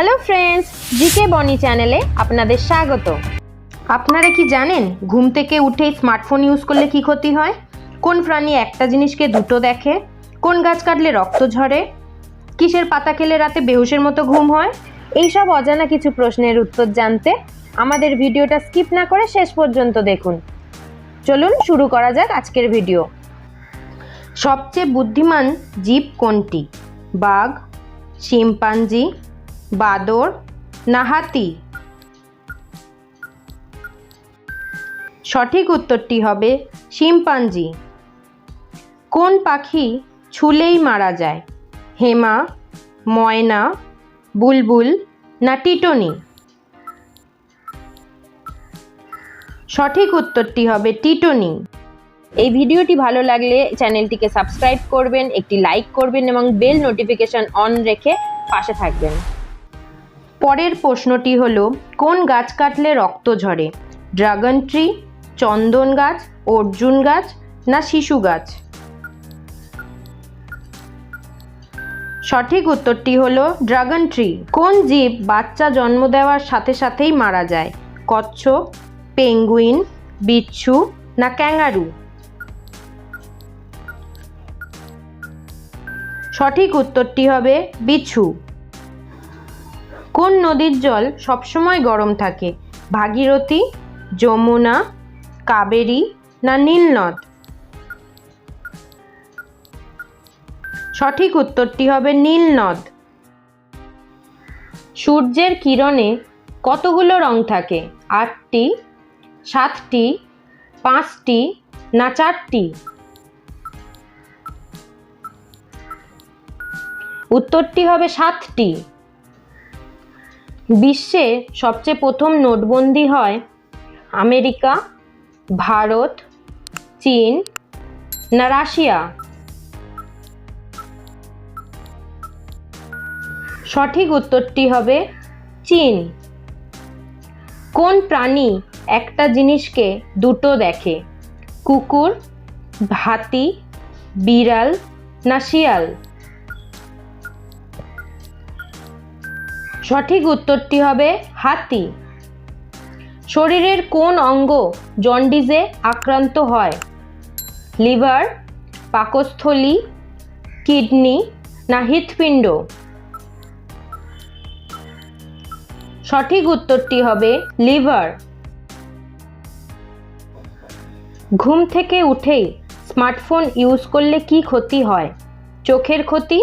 Hello friends GK বনি চ্যানেলে আপনাদের স্বাগত। আপনারা কি জানেন ঘুম থেকে উঠেই স্মার্টফোন ইউজ করলে কি ক্ষতি হয়? কোন প্রাণী একটা জিনিসকে দুটো দেখে? কোন গাছ কাটলে রক্ত ঝরে? কিসের পাতা খেলে রাতে বেহুশের মতো ঘুম হয়? এইসব অজানা কিছু প্রশ্নের উত্তর জানতে আমাদের ভিডিওটা স্কিপ না করে শেষ পর্যন্ত দেখুন। চলুন শুরু করা যাক আজকের ভিডিও সবচেয়ে বুদ্ধিমান জীব কোনটি? বাঘ, শিম্পাঞ্জি বাদর না হাতি সঠিক উত্তরটি হবে শিম্পাঞ্জি। কোন পাখি ছুলেই মারা যায়? হেমা, ময়না, বুলবুল না টিটনি? সঠিক উত্তরটি হবে টিটনি। এই ভিডিওটি ভালো লাগলে চ্যানেলটিকে সাবস্ক্রাইব করবেন, একটি লাইক করবেন এবং বেল নোটিফিকেশন অন রেখে পাশে থাকবেন। পরের প্রশ্নটি হলো, কোন গাছ কাটলে রক্ত ঝরে? ড্রাগন ট্রি, চন্দন গাছ, অর্জুন গাছ, না শিশু গাছ? সঠিক উত্তরটি হল ড্রাগন ট্রি। কোন জীব বাচ্চা জন্ম দেওয়ার সাথে সাথেই মারা যায়? কচ্ছপ, পেঙ্গুইন, বিচ্ছু, না ক্যাঙ্গারু? সঠিক উত্তরটি হবে বিচ্ছু। কোন নদীর জল সবসময় গরম থাকে? ভাগীরথী, যমুনা, কাবেরী না নীলনদ? সঠিক উত্তরটি হবে নীলনদ। সূর্যের কিরণে কতগুলো রং থাকে? আটটি, সাতটি, পাঁচটি না চারটি? উত্তরটি হবে সাতটি। বিশ্বে সবচেয়ে প্রথম নোটবন্দি হয় আমেরিকা, ভারত, চীন না রাশিয়া? সঠিক উত্তরটি হবে চীন। কোন প্রাণী একটা জিনিসকে দুটো দেখে? কুকুর, হাতি, বিড়াল না শিয়াল? সঠিক উত্তরটি হবে হাতি। শরীরের কোন অঙ্গ জন্ডিসে আক্রান্ত হয়? লিভার, পাকস্থলী, কিডনি না হৃৎপিণ্ড? সঠিক উত্তরটি হবে লিভার। ঘুম থেকে উঠেই স্মার্টফোন ইউজ করলে কি ক্ষতি হয়? চোখের ক্ষতি,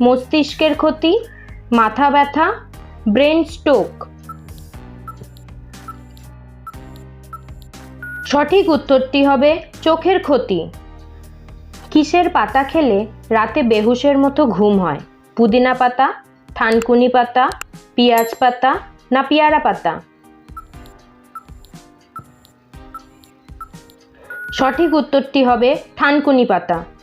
মস্তিষ্কের ক্ষতি, মাথা ব্যথা ব্রেন স্ট্রোক। সঠিক উত্তরটি হবে চোখের ক্ষতি। কিসের পাতা খেলে রাতে বেহুশের মতো ঘুম হয়? পুদিনা পাতা, থানকুনি পাতা, পেঁয়াজ পাতা না পেয়ারা পাতা? সঠিক উত্তরটি হবে থানকুনি পাতা।